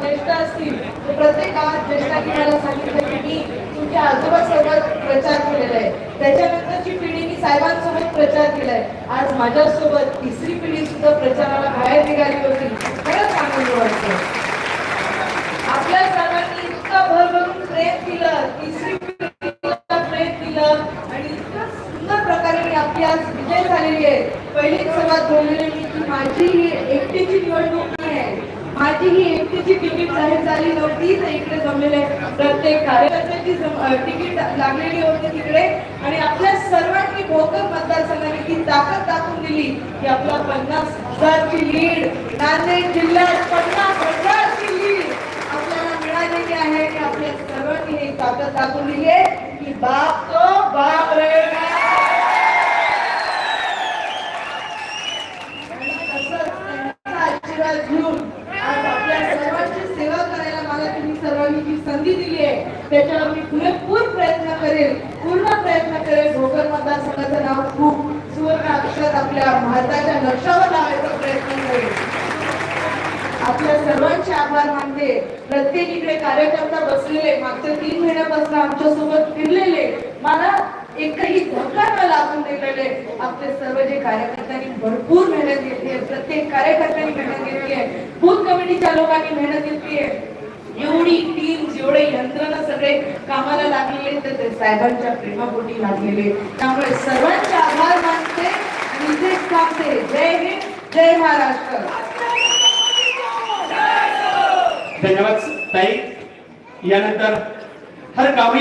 ज्येष्ठ असतील प्रत्येक गावात ज्येष्ठांनी मला सांगितलं की मी तुमच्या आजोबासोबत प्रचार केलेला आहे. त्याच्यानंतरची पिढी मी साहेबांसोबत प्रचार केलाय. आज माझ्यासोबत तिसरी पिढी सुद्धा प्रचाराला बाहेर निघाली होती. खरंच आनंद वाटतो. आपल्या सर्वांनी इतका भरभरून प्रेम दिलं तिसरी पिढीला प्रेम दिलं आणि इतकं सुंदर प्रकारे मी आपली आज विजय झालेली आहे. पहिलीच सर्वात बोललेली मी की माझी ही एकटीची निवडणूक माझी ही एकटीची तिकीट जाहीर झाली नव्हती तर इकडे जमलेले प्रत्येक कार्यकर्त्यांची तिकीट लागलेली होती तिकडे. आणि आपल्या सर्वांनी भोकर मतदारसंघाने ती ताकद दाखवून दिली की आपला पन्नास हजारची लीड नांदेड जिल्ह्यात पन्नास हजारची लीड आपल्याला मिळालेली आहे. आणि आपल्या सर्वांनी ही ताकद दाखवून दिली आहे की बाप तो बाप रहेगा आशीर्वाद घेऊन आज आपल्या सर्वांची सेवा करायला मला तुम्ही सर्वांनी जी संधी दिली आहे त्याच्यावर मी पुरेपूर प्रयत्न करेल पूर्ण प्रयत्न करेल भोकर मतदारसंघाचं नाव खूप सुवर्ण अक्षरात आपल्या भारताच्या लक्षावर लावायचा प्रयत्न करेल आपल्या सर्वांचे आभार मानते. प्रत्येक इकडे कार्यकर्ता बसलेले. मागच्या तीन महिन्यापासून आमच्यासोबत फिरलेले. मला एकही धक्का न लागून दिलेले. आपले सर्व जे कार्यकर्त्यांनी भरपूर मेहनत घेतली आहे. प्रत्येक कार्यकर्त्यांनी मेहनत घेतली आहे. बूथ कमिटीच्या लोकांनी मेहनत घेतली आहे. एवढी टीम जेवढे यंत्रणा सगळे कामाला लागलेले तर ते साहेबांच्या प्रेमापोटी लागलेले त्यामुळे सर्वांचे आभार मानते आणि तेच सांगते जय हिंद जय महाराष्ट्र. धन्यवाद ताई. यानंतर हर गावी